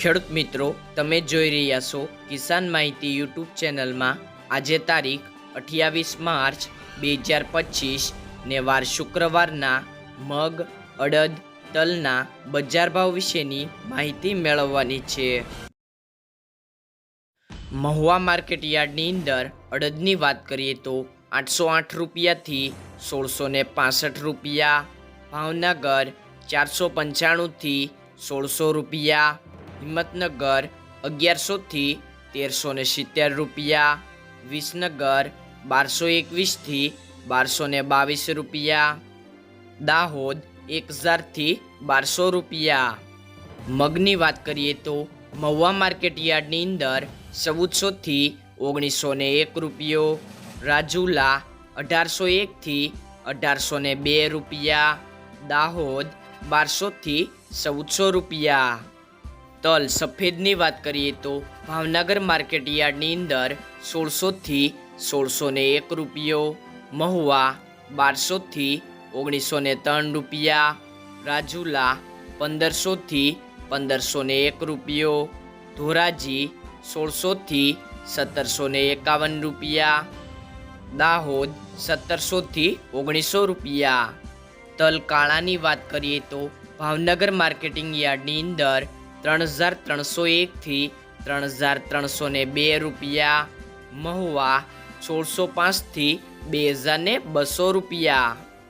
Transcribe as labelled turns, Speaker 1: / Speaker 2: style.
Speaker 1: ખેડૂત મિત્રો, તમે જોઈ રહ્યા છો કિસાન માહિતી યુટ્યુબ ચેનલમાં. આજે તારીખ અઠ્યાવીસ માર્ચ બે હજાર પચીસ ને વાર શુક્રવારના મગ, અડદ, તલના બજાર ભાવ વિશેની માહિતી મેળવવાની છે. મહુવા માર્કેટ યાર્ડની અંદર અડદની વાત કરીએ તો આઠસો આઠ રૂપિયાથી સોળસો ને પાસઠ રૂપિયા, ભાવનગર ચારસો પંચાણુંથી સોળસો રૂપિયા હિંમતનગર અગિયારસોથી તેરસો ને સિત્તેર રૂપિયા, વિસનગર બારસો એકવીસથી બારસો ને બાવીસ રૂપિયા, દાહોદ એક હજારથી બારસો રૂપિયા. મગની વાત કરીએ તો મહુવા માર્કેટ યાર્ડની અંદર ચૌદસોથી ઓગણીસો ને એક રૂપિયો, રાજુલા અઢારસો એકથી અઢારસો ને બે રૂપિયા, દાહોદ બારસોથી ચૌદસો રૂપિયા. તલ સફેદની વાત કરીએ તો ભાવનગર માર્કેટ યાર્ડની અંદર સોળસોથી સોળસો ને એક રૂપિયો, મહુવા બારસોથી ઓગણીસો ને ત્રણ રૂપિયા, રાજુલા પંદરસોથી પંદરસો ને એક રૂપિયો, ધોરાજી સોળસોથી સત્તરસો ને એકાવન રૂપિયા, દાહોદ સત્તરસોથી ઓગણીસો રૂપિયા. તલ કાળાની વાત કરીએ તો ભાવનગર માર્કેટિંગ યાર્ડની અંદર ત્રણ હજાર ત્રણસો એકથી ત્રણ હજાર ત્રણસો બે રૂપિયા મહુવા સોળસો પાંચથી બે હજાર બસો રૂપિયા.